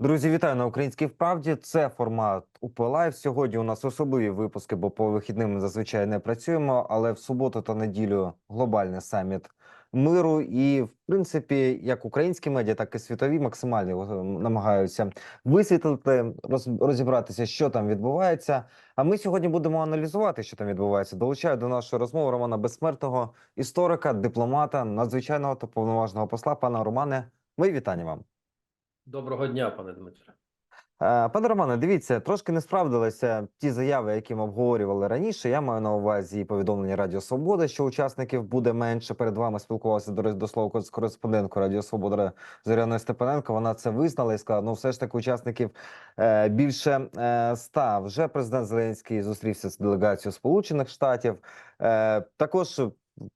Друзі, вітаю на українській вправді. Це формат УП. Сьогодні у нас особливі випуски, бо по вихідним зазвичай не працюємо. Але в суботу та неділю глобальний саміт миру. І, в принципі, як українські медіа, так і світові максимально намагаються висвітлити, роз, розібратися, що там відбувається. А ми сьогодні будемо аналізувати, що там відбувається. Долучаю до нашої розмови Романа Безсмертного, історика, дипломата, надзвичайного та повноважного посла. Пане Романе, мої вітання вам. Доброго дня, пане Дмитре. Е, Пане Романе, дивіться, трошки не справдилися ті заяви, які ми обговорювали раніше. Я маю на увазі повідомлення Радіо Свобода, що учасників буде менше. Перед вами спілкувався до, до слова з кореспонденткою Радіо Свобода Зоряною Степаненко. Вона це визнала і сказала: ну, все ж таки, учасників е, більше е, ста. Вже президент Зеленський зустрівся з делегацією Сполучених Штатів. Е, також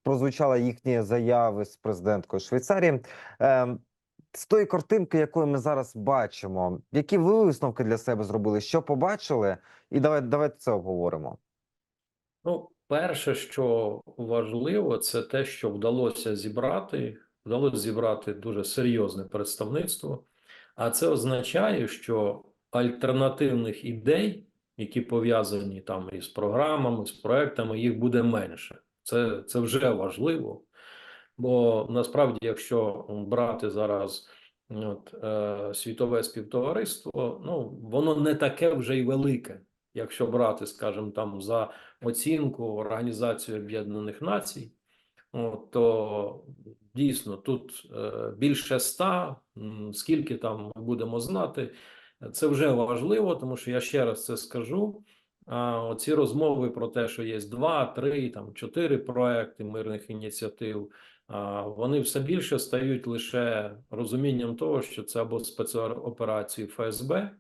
прозвучали їхні заяви з президенткою Швейцарії. Е, з тої картинки, якою ми зараз бачимо, які ви висновки для себе зробили? Що побачили? І давайте, давайте це обговоримо. Ну, перше, що важливо, це те, що вдалося зібрати. Вдалося зібрати дуже серйозне представництво. А це означає, що альтернативних ідей, які пов'язані там із програмами, з проектами, їх буде менше. Це, це вже важливо. Бо насправді, якщо брати зараз от, е, світове співтовариство, ну воно не таке вже й велике, якщо брати, скажімо, там за оцінку Організації Об'єднаних Націй, от, то дійсно тут е, більше ста, скільки там ми будемо знати, це вже важливо, тому що я ще раз це скажу. А оці розмови про те, що є два, три, там чотири проекти мирних ініціатив, вони все більше стають лише розумінням того, що це або спецоперації ФСБ,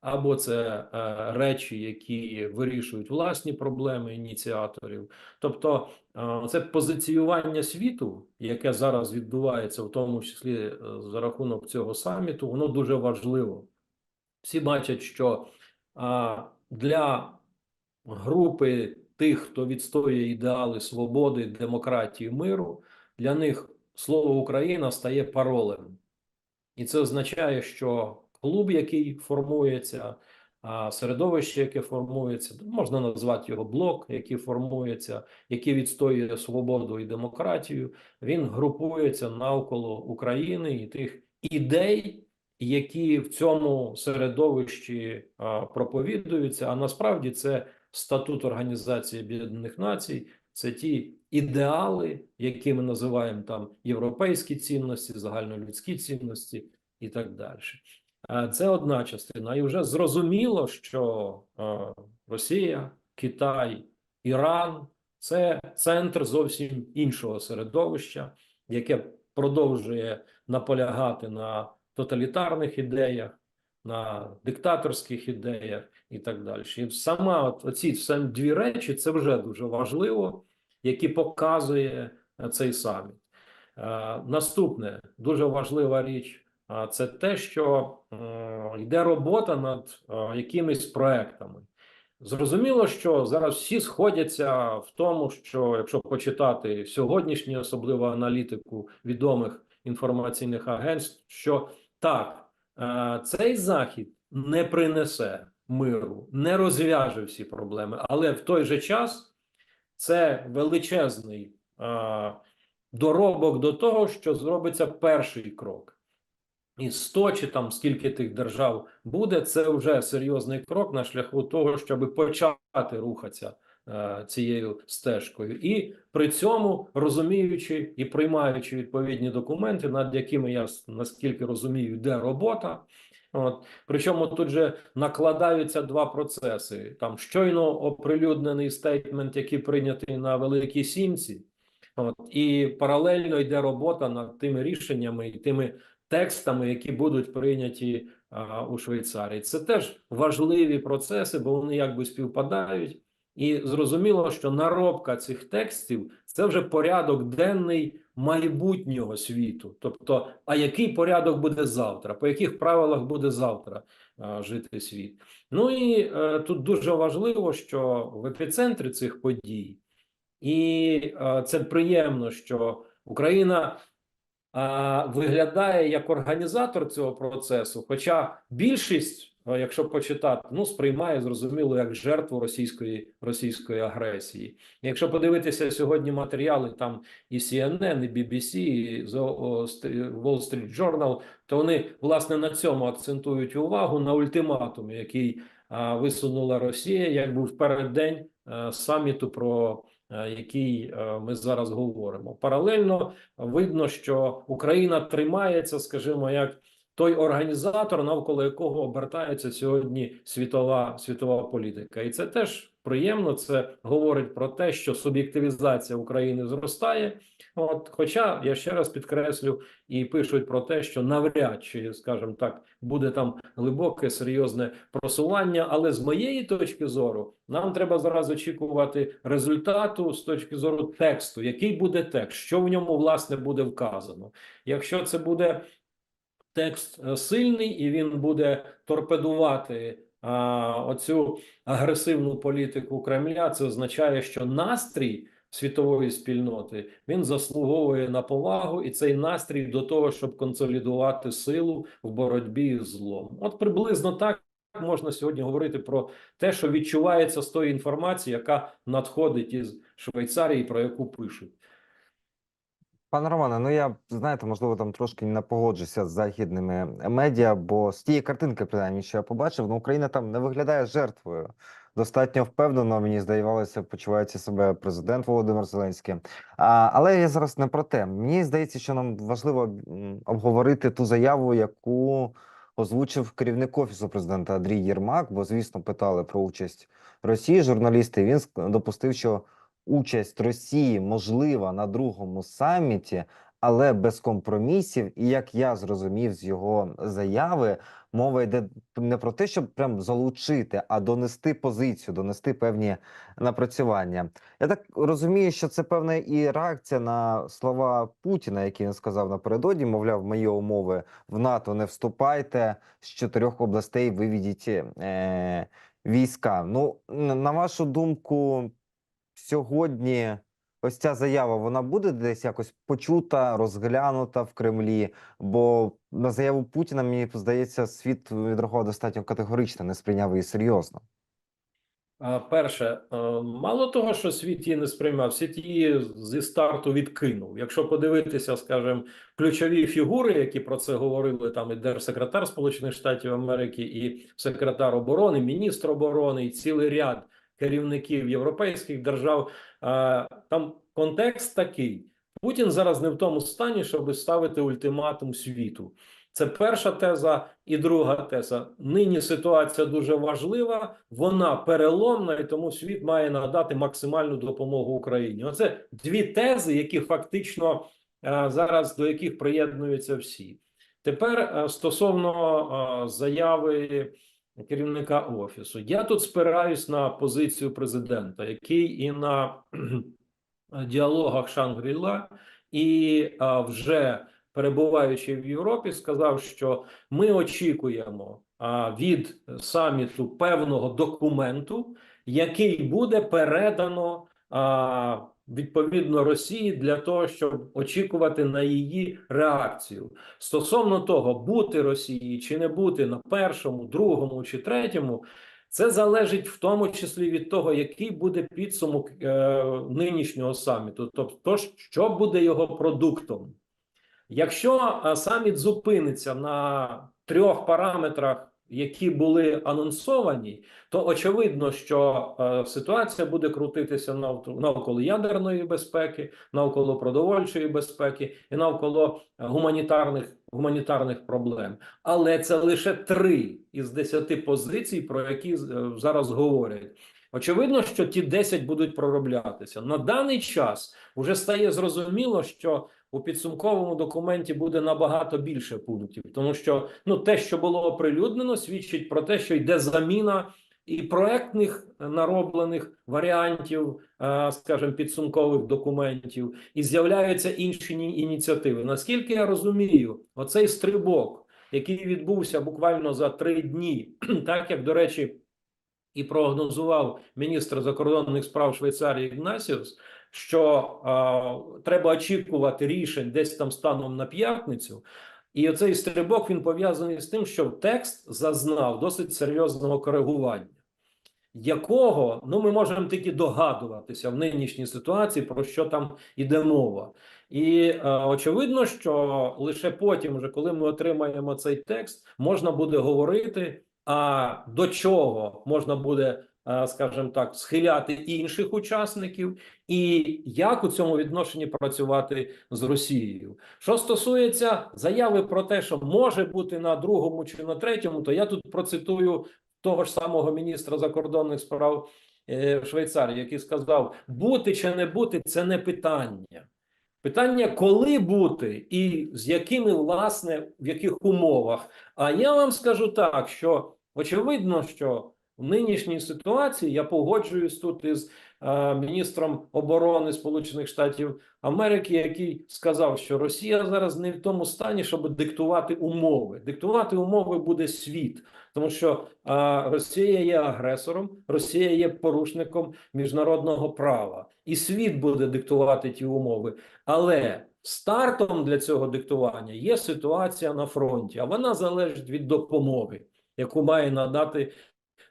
або це е, речі, які вирішують власні проблеми ініціаторів. Тобто, е, це позиціювання світу, яке зараз відбувається, в тому числі е, за рахунок цього саміту, воно дуже важливо. Всі бачать, що для групи тих, хто відстоює ідеали свободи, демократії, миру, для них слово Україна стає паролем. І це означає, що клуб, який формується, середовище, яке формується, можна назвати його блок, який формується, який відстоює свободу і демократію, він групується навколо України і тих ідей, які в цьому середовищі проповідуються. А насправді це статут Організації Об'єднаних Націй, це ті ідеали, які ми називаємо там європейські цінності, загальнолюдські цінності і так далі. А Це одна частина. І вже зрозуміло, що Росія, Китай, Іран це центр зовсім іншого середовища, яке продовжує наполягати на тоталітарних ідеях, на диктаторських ідеях і так далі. І сама оці дві речі це вже дуже важливо, які показує е, цей саміт. Е, наступне дуже важлива річ. А це те, що е, йде робота над е, якимись проектами. Зрозуміло, що зараз всі сходяться в тому, що якщо почитати сьогоднішню особливо аналітику відомих інформаційних агентств, що так, е, цей захід не принесе миру, не розв'яже всі проблеми, але в той же час це величезний е, доробок до того, що зробиться перший крок. І 100 чи там скільки тих держав буде, це вже серйозний крок на шляху того, щоб почати рухатися е, цією стежкою, і при цьому розуміючи і приймаючи відповідні документи, над якими я наскільки розумію, йде робота. От причому тут же накладаються два процеси: там щойно оприлюднений стейтмент, який прийнятий на Великій Сімці, от і паралельно йде робота над тими рішеннями і тими текстами, які будуть прийняті а, у Швейцарії. Це теж важливі процеси, бо вони якби співпадають. І зрозуміло, що наробка цих текстів це вже порядок денний майбутнього світу. Тобто, а який порядок буде завтра, по яких правилах буде завтра а, жити світ? Ну і е, тут дуже важливо, що в епіцентрі цих подій, і е, це приємно, що Україна а, виглядає як організатор цього процесу, хоча більшість, а, якщо почитати, ну сприймає зрозуміло як жертву російської російської агресії. Якщо подивитися сьогодні матеріали там і CNN, і BBC, і Wall Street Journal, то вони власне на цьому акцентують увагу на ультиматумі, який а, висунула Росія, як був переддень а, саміту про е, який е, ми зараз говоримо. Паралельно видно, що Україна тримається, скажімо, як той організатор, навколо якого обертається сьогодні світова світова політика, і це теж приємно. Це говорить про те, що суб'єктивізація України зростає. От, хоча я ще раз підкреслю, і пишуть про те, що навряд чи, скажімо так, буде там глибоке серйозне просування. Але з моєї точки зору, нам треба зараз очікувати результату з точки зору тексту, який буде текст, що в ньому власне буде вказано. Якщо це буде текст е, сильний і він буде торпедувати а, оцю агресивну політику Кремля, це означає, що настрій світової спільноти він заслуговує на повагу, і цей настрій до того, щоб консолідувати силу в боротьбі з злом. От приблизно так. Можна сьогодні говорити про те, що відчувається з тої інформації, яка надходить із Швейцарії, про яку пишуть. Пане Романе, ну я знаєте, можливо, там трошки не погоджуся з західними медіа, бо з тієї картинки, принаймні, що я побачив, ну Україна там не виглядає жертвою. Достатньо впевнено, мені здавалося, почувається себе президент Володимир Зеленський. А, але я зараз не про те. Мені здається, що нам важливо обговорити ту заяву, яку озвучив керівник офісу президента Андрій Єрмак, бо, звісно, питали про участь Росії журналісти. Він допустив, що участь Росії можлива на другому саміті, але без компромісів. І як я зрозумів з його заяви, мова йде не про те, щоб прям залучити, а донести позицію, донести певні напрацювання. Я так розумію, що це певна і реакція на слова Путіна, які він сказав напередодні. Мовляв, мої умови в НАТО не вступайте з чотирьох областей. Виведіть е, війська. Ну на вашу думку, сьогодні ось ця заява вона буде десь якось почута, розглянута в Кремлі. Бо на заяву Путіна мені здається, світ відрахував достатньо категорично, не сприйняв її серйозно. Перше, е, мало того, що світ її не сприймав, світ її зі старту відкинув. Якщо подивитися, скажімо, ключові фігури, які про це говорили, там і держсекретар Сполучених Штатів Америки, і секретар оборони, міністр оборони, і цілий ряд керівників європейських держав, там контекст такий: Путін зараз не в тому стані, щоб ставити ультиматум світу. Це перша теза, і друга теза. Нині ситуація дуже важлива, вона переломна, і тому світ має надати максимальну допомогу Україні. Оце дві тези, які фактично е, зараз до яких приєднуються всі. Тепер е, стосовно е, заяви керівника офісу, я тут спираюсь на позицію президента, який і на діалогах Шангріла, і е, вже перебуваючи в Європі, сказав, що ми очікуємо а, від саміту певного документу, який буде передано а, відповідно Росії для того, щоб очікувати на її реакцію стосовно того, бути Росії чи не бути на першому, другому чи третьому. Це залежить в тому числі від того, який буде підсумок е, нинішнього саміту, тобто, що буде його продуктом. Якщо е, саміт зупиниться на трьох параметрах, які були анонсовані, то очевидно, що е, ситуація буде крутитися навколо, навколо ядерної безпеки, навколо продовольчої безпеки і навколо е, гуманітарних гуманітарних проблем. Але це лише три із десяти позицій, про які е, зараз говорять. Очевидно, що ті 10 будуть пророблятися на даний час. Вже стає зрозуміло, що у підсумковому документі буде набагато більше пунктів, тому що ну те, що було оприлюднено, свідчить про те, що йде заміна і проектних нароблених варіантів, е, скажімо, підсумкових документів, і з'являються інші ініціативи. Наскільки я розумію, оцей стрибок, який відбувся буквально за три дні, так як до речі. І прогнозував міністр закордонних справ Швейцарії Ігнасіус, що е, треба очікувати рішень десь там станом на п'ятницю. І оцей стрибок він пов'язаний з тим, що текст зазнав досить серйозного коригування, якого ну ми можемо тільки догадуватися в нинішній ситуації, про що там іде мова. І е, очевидно, що лише потім, вже коли ми отримаємо цей текст, можна буде говорити. А до чого можна буде, е, скажімо так, схиляти інших учасників, і як у цьому відношенні працювати з Росією? Що стосується заяви про те, що може бути на другому чи на третьому, то я тут процитую того ж самого міністра закордонних справ е, Швейцарії, який сказав: бути чи не бути це не питання. Питання, коли бути і з якими, власне, в яких умовах. А я вам скажу так, що очевидно, що в нинішній ситуації я погоджуюсь тут із е, міністром оборони Сполучених Штатів Америки, який сказав, що Росія зараз не в тому стані, щоб диктувати умови. Диктувати умови буде світ, тому що е, Росія є агресором, Росія є порушником міжнародного права, і світ буде диктувати ті умови. Але стартом для цього диктування є ситуація на фронті, а вона залежить від допомоги, яку має надати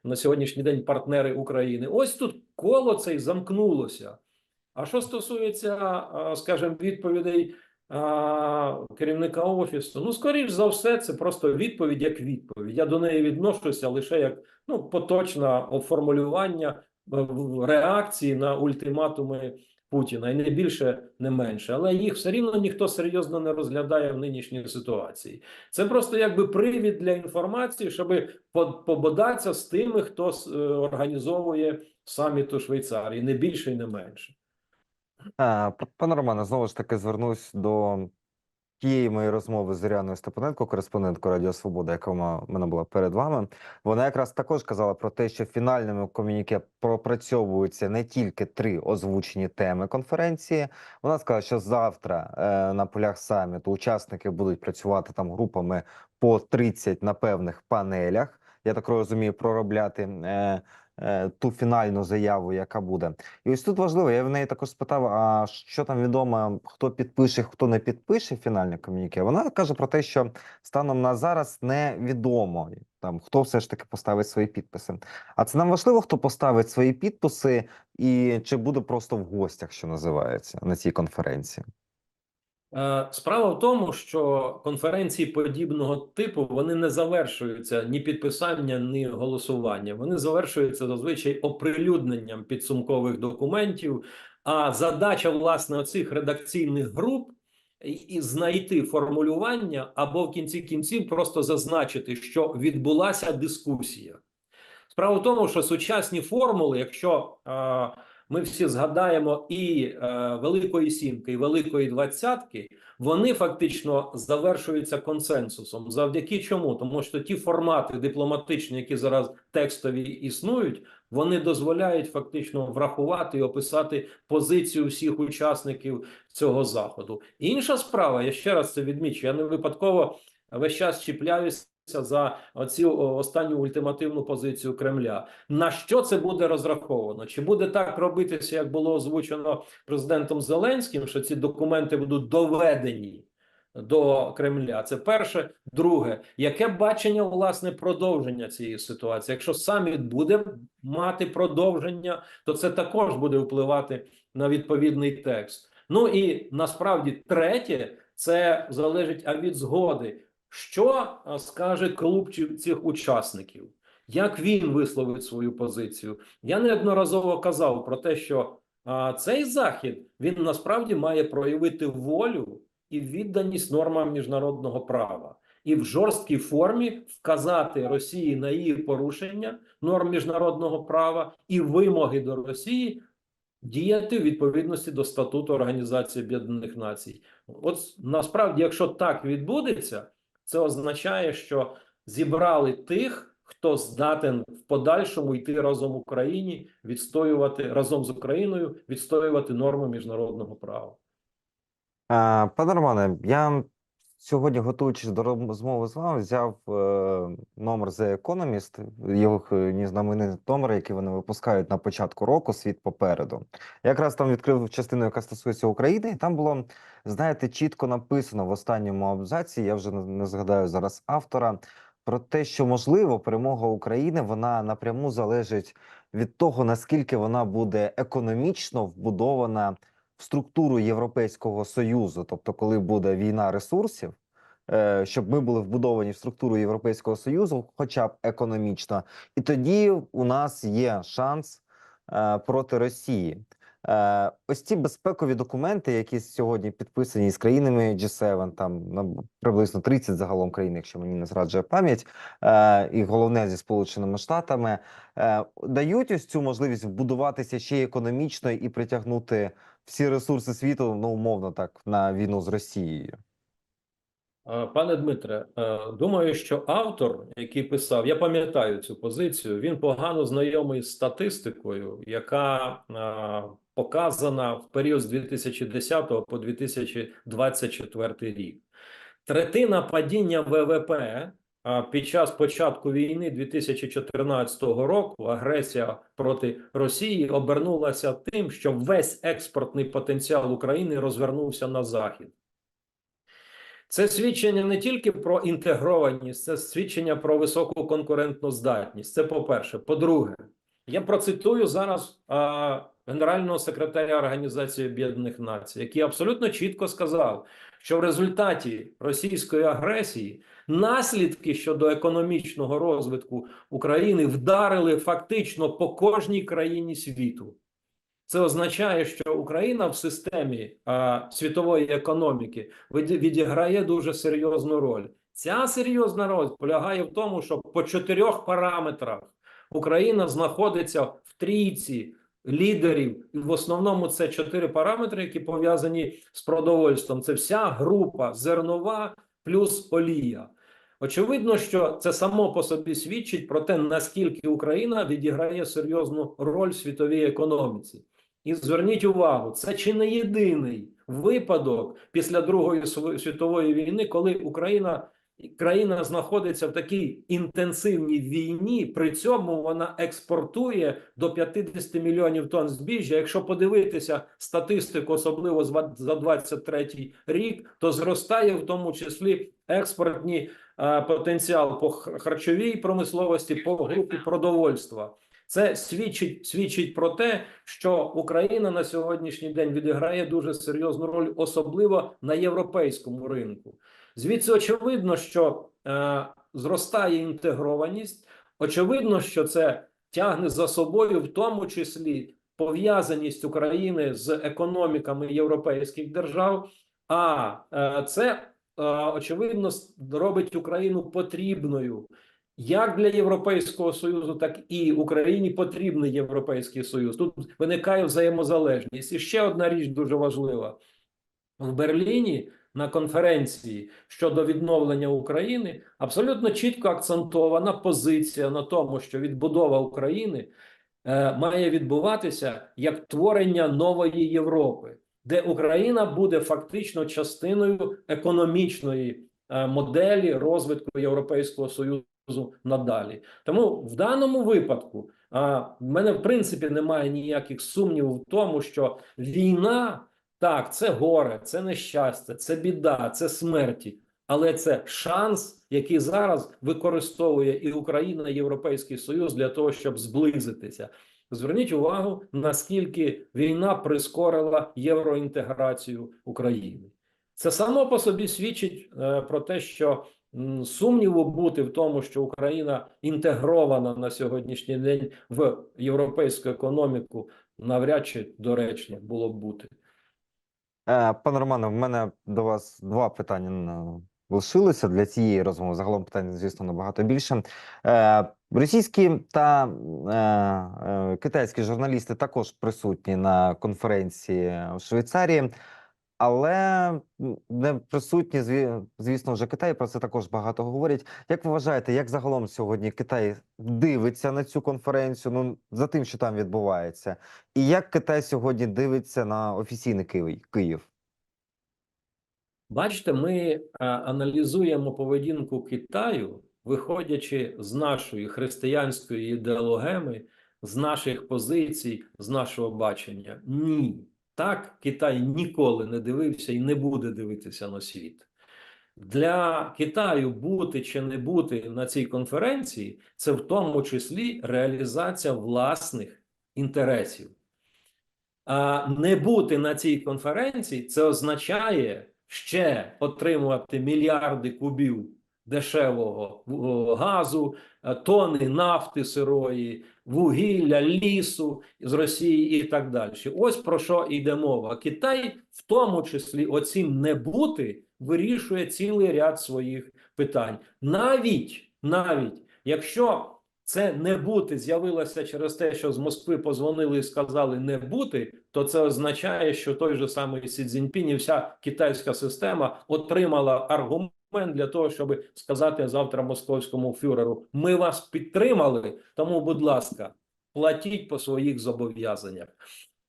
на сьогоднішній день партнери України. Ось тут коло це й замкнулося. А що стосується, скажімо, відповідей керівника офісу, ну, скоріш за все, це просто відповідь як відповідь. Я до неї відношуся лише як ну, поточне формулювання е, реакції на ультиматуми Путіна, і не більше, не менше. Але їх все рівно ніхто серйозно не розглядає в нинішній ситуації. Це просто якби привід для інформації, щоб пободатися з тими, хто е, організовує саміт у Швейцарії, не більше і не менше. П- пане Романе, знову ж таки звернусь до тієї моєї розмови з Зоряною Степаненко, кореспонденткою Радіо Свобода, яка в мене була перед вами. Вона якраз також казала про те, що фінальними комюніке пропрацьовуються не тільки три озвучені теми конференції. Вона сказала, що завтра е, на полях саміту учасники будуть працювати там групами по 30 на певних панелях. Я так розумію, проробляти е, ту фінальну заяву, яка буде. І ось тут важливо, я в неї також спитав: а що там відомо, хто підпише, хто не підпише фінальне ком'юніке. Вона каже про те, що станом на зараз невідомо там хто все ж таки поставить свої підписи. А це нам важливо, хто поставить свої підписи, і чи буде просто в гостях, що називається на цій конференції. Е, Справа в тому, що конференції подібного типу вони не завершуються ні підписанням, ні голосуванням. Вони завершуються зазвичай оприлюдненням підсумкових документів. А задача власне оцих редакційних груп і знайти формулювання або в кінці кінців просто зазначити, що відбулася дискусія. Справа в тому, що сучасні формули, якщо е, ми всі згадаємо і е, Великої Сімки, і Великої Двадцятки, вони фактично завершуються консенсусом. Завдяки чому? Тому що ті формати дипломатичні, які зараз текстові існують, вони дозволяють фактично врахувати і описати позицію всіх учасників цього заходу. Інша справа, я ще раз це відмічу, я не випадково весь час чіпляюся за оцю о, останню ультимативну позицію Кремля. На що це буде розраховано? Чи буде так робитися, як було озвучено президентом Зеленським, що ці документи будуть доведені до Кремля? Це перше. Друге, яке бачення власне продовження цієї ситуації? Якщо саміт буде мати продовження, то це також буде впливати на відповідний текст. Ну і насправді третє, це залежить від згоди. Що скаже клуб цих учасників? Як він висловить свою позицію? Я неодноразово казав про те, що а, цей захід він насправді має проявити волю і відданість нормам міжнародного права, і в жорсткій формі вказати Росії на її порушення норм міжнародного права і вимоги до Росії діяти в відповідності до статуту Організації Об'єднаних Націй. От насправді, якщо так відбудеться, це означає, що зібрали тих, хто здатен в подальшому йти разом Україні, відстоювати разом з Україною, відстоювати норми міжнародного права. Пане Романе, я сьогодні, готуючись до розмови з вами, взяв е, номер The Economist, е, знаменитий номер, який вони випускають на початку року Світ попереду. Якраз там відкрив частину, яка стосується України, і там було, знаєте, чітко написано в останньому абзаці. Я вже не згадаю зараз автора. Про те, що можливо перемога України вона напряму залежить від того, наскільки вона буде економічно вбудована в структуру Європейського Союзу, тобто, коли буде війна ресурсів, е, щоб ми були вбудовані в структуру Європейського Союзу, хоча б економічно, і тоді у нас є шанс е, проти Росії. Е, Ось ці безпекові документи, які сьогодні підписані з країнами G7, там ну, приблизно 30 загалом країн, якщо мені не зраджує пам'ять, е, і головне зі Сполученими Штатами, е, дають ось цю можливість вбудуватися ще економічно і притягнути всі ресурси світу, ну умовно так, на війну з Росією. Е, Пане Дмитре, е, думаю, що автор, який писав, я пам'ятаю цю позицію, він погано знайомий з статистикою, яка е, показана в період з 2010 по 2024 рік. Третина падіння ВВП під час початку війни 2014 року агресія проти Росії обернулася тим, що весь експортний потенціал України розвернувся на захід. Це свідчення не тільки про інтегрованість, це свідчення про високу конкурентну здатність. Це по-перше. По-друге, я процитую зараз а, генерального секретаря Організації Об'єднаних Націй, який абсолютно чітко сказав, що в результаті російської агресії наслідки щодо економічного розвитку України вдарили фактично по кожній країні світу. Це означає, що Україна в системі а, світової економіки віді- відіграє дуже серйозну роль. Ця серйозна роль полягає в тому, що по чотирьох параметрах Україна знаходиться в трійці лідерів. І в основному це чотири параметри, які пов'язані з продовольством. Це вся група зернова плюс олія. Очевидно, що це само по собі свідчить про те, наскільки Україна відіграє серйозну роль в світовій економіці. І зверніть увагу, це чи не єдиний випадок після Другої світової війни, коли Україна країна знаходиться в такій інтенсивній війні, при цьому вона експортує до 50 мільйонів тонн збіжжя. Якщо подивитися статистику, особливо за 23 рік, то зростає в тому числі експортні е, потенціал по харчовій промисловості, по групі продовольства. Це свідчить свідчить про те, що Україна на сьогоднішній день відіграє дуже серйозну роль, особливо на європейському ринку. Звідси очевидно, що е, зростає інтегрованість. Очевидно, що це тягне за собою, в тому числі пов'язаність України з економіками європейських держав. А е, це е, очевидно робить Україну потрібною як для Європейського Союзу, так і Україні потрібний Європейський Союз. Тут виникає взаємозалежність. І ще одна річ дуже важлива в Берліні на конференції щодо відновлення України абсолютно чітко акцентована позиція на тому, що відбудова України е, має відбуватися як творення нової Європи, де Україна буде фактично частиною економічної е, моделі розвитку Європейського Союзу надалі. Тому в даному випадку а, в мене в принципі немає ніяких сумнівів в тому, що війна так, це горе, це нещастя, це біда, це смерті. Але це шанс, який зараз використовує і Україна, і Європейський Союз для того, щоб зблизитися. Зверніть увагу, наскільки війна прискорила євроінтеграцію України. Це само по собі свідчить е, про те, що сумніву бути в тому, що Україна інтегрована на сьогоднішній день в європейську економіку, навряд чи доречно було б бути. Е, Пане Романе, в мене до вас два питання лишилося для цієї розмови. Загалом питань, звісно, набагато більше. Е, Російські та е, китайські журналісти також присутні на конференції в Швейцарії, але не присутні, звісно, вже Китай. Про це також багато говорять. Як ви вважаєте, як загалом сьогодні Китай дивиться на цю конференцію? Ну за тим, що там відбувається, і як Китай сьогодні дивиться на офіційний Київ? Київ? Бачите, ми е, аналізуємо поведінку Китаю, виходячи з нашої християнської ідеологеми, з наших позицій, з нашого бачення. Ні, так Китай ніколи не дивився і не буде дивитися на світ. Для Китаю бути чи не бути на цій конференції це в тому числі реалізація власних інтересів. А не бути на цій конференції це означає ще отримувати мільярди кубів дешевого газу, тони нафти сирої, вугілля, лісу з Росії і так далі. Ось про що йде мова. Китай, в тому числі, оцім не бути, вирішує цілий ряд своїх питань. Навіть, навіть якщо це не бути з'явилося через те, що з Москви позвонили і сказали не бути, то це означає, що той же самий Сі Цзіньпінь і вся китайська система отримала аргумент для того, щоб сказати завтра московському фюреру: ми вас підтримали, тому, будь ласка, платіть по своїх зобов'язаннях.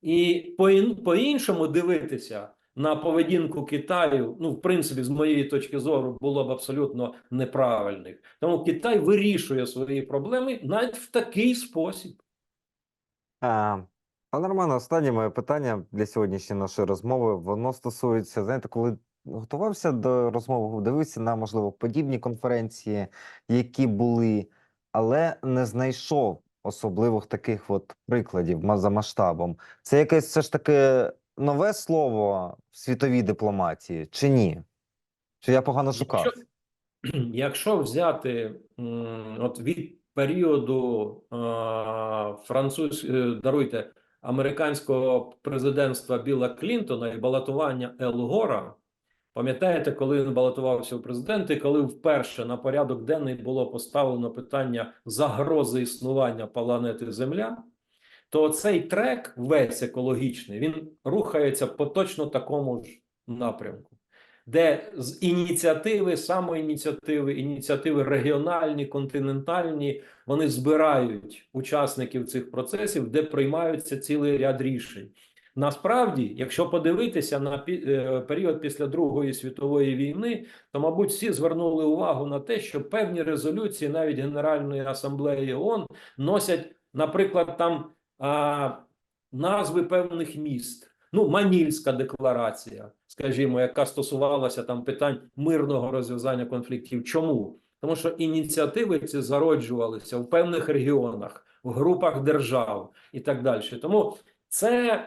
І по, ін- по-іншому дивитися на поведінку Китаю, ну, в принципі, з моєї точки зору, було б абсолютно неправильних. Тому Китай вирішує свої проблеми навіть в такий спосіб. А, пане Романе, останнє моє питання для сьогоднішньої нашої розмови. Воно стосується, знаєте, коли готувався до розмови, дивився на, можливо, подібні конференції, які були, але не знайшов особливих таких от прикладів за масштабом. Це якесь все ж таки нове слово в світовій дипломатії, чи ні? Чи я погано шукав? Якщо, якщо взяти от від періоду е, француз, е, даруйте, американського президентства Білла Клінтона і балотування Ел Гора, пам'ятаєте, коли він балотувався у президенти, коли вперше на порядок денний було поставлено питання загрози існування планети Земля, то цей трек, весь екологічний, він рухається по точно такому ж напрямку де з ініціативи, самоініціативи, ініціативи регіональні, континентальні, вони збирають учасників цих процесів, де приймаються цілий ряд рішень. Насправді, якщо подивитися на е, період після Другої світової війни, то, мабуть, всі звернули увагу на те, що певні резолюції, навіть Генеральної асамблеї ООН, носять, наприклад, там а, назви певних міст. Ну, Манільська декларація, скажімо, яка стосувалася там питань мирного розв'язання конфліктів. Чому? Тому що ініціативи ці зароджувалися в певних регіонах, в групах держав і так далі. Тому це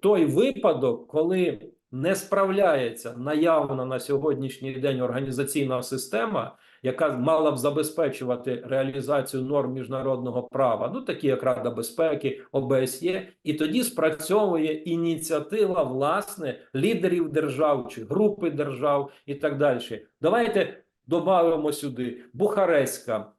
той випадок, коли не справляється наявна на сьогоднішній день організаційна система, яка мала б забезпечувати реалізацію норм міжнародного права, ну такі як Рада безпеки, ОБСЄ, і тоді спрацьовує ініціатива власне лідерів держав чи групи держав і так далі. Давайте додамо сюди Бухарестська.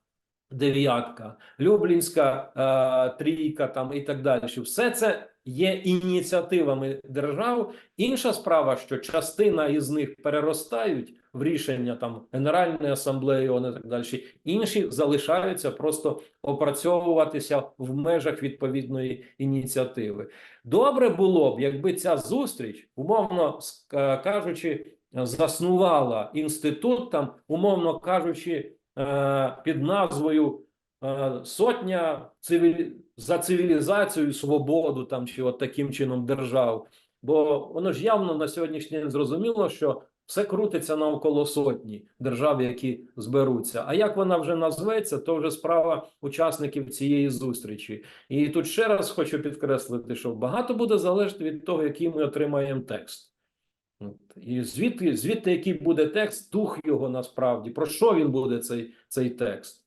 Дев'ятка, Люблінська е, трійка, там і так далі. Все це є ініціативами держав. Інша справа, що частина із них переростають в рішення там Генеральної асамблеї і так далі. Інші залишаються просто опрацьовуватися в межах відповідної ініціативи. Добре було б, якби ця зустріч, умовно кажучи, заснувала інститут, там, умовно кажучи, е, під назвою е, Сотня цивілі... за цивілізацію свободу, там чи от таким чином держав. Бо воно ж явно на сьогоднішній день зрозуміло, що все крутиться навколо сотні держав, які зберуться. А як вона вже назветься, то вже справа учасників цієї зустрічі. І тут ще раз хочу підкреслити, що багато буде залежати від того, який ми отримаємо текст. І звідти, звідти який буде текст, дух його насправді, про що він буде цей, цей текст.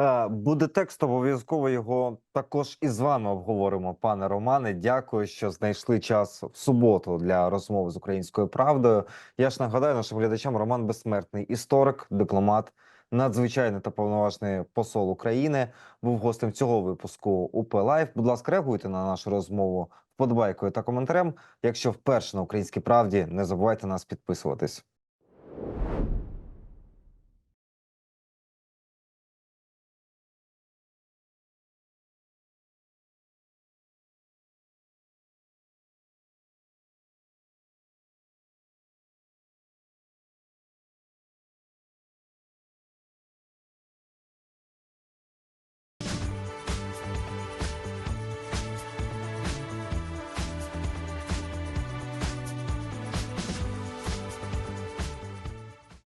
Е, Буде текст, обов'язково його також і з вами обговоримо, пане Романе. Дякую, що знайшли час в суботу для розмови з українською правдою. Я ж нагадаю нашим глядачам Роман Безсмертний, історик, дипломат, надзвичайний та повноважний посол України. Був гостем цього випуску УП Лайф. Будь ласка, реагуйте на нашу розмову вподобайкою та коментарем. Якщо вперше на українській правді, не забувайте нас підписуватись.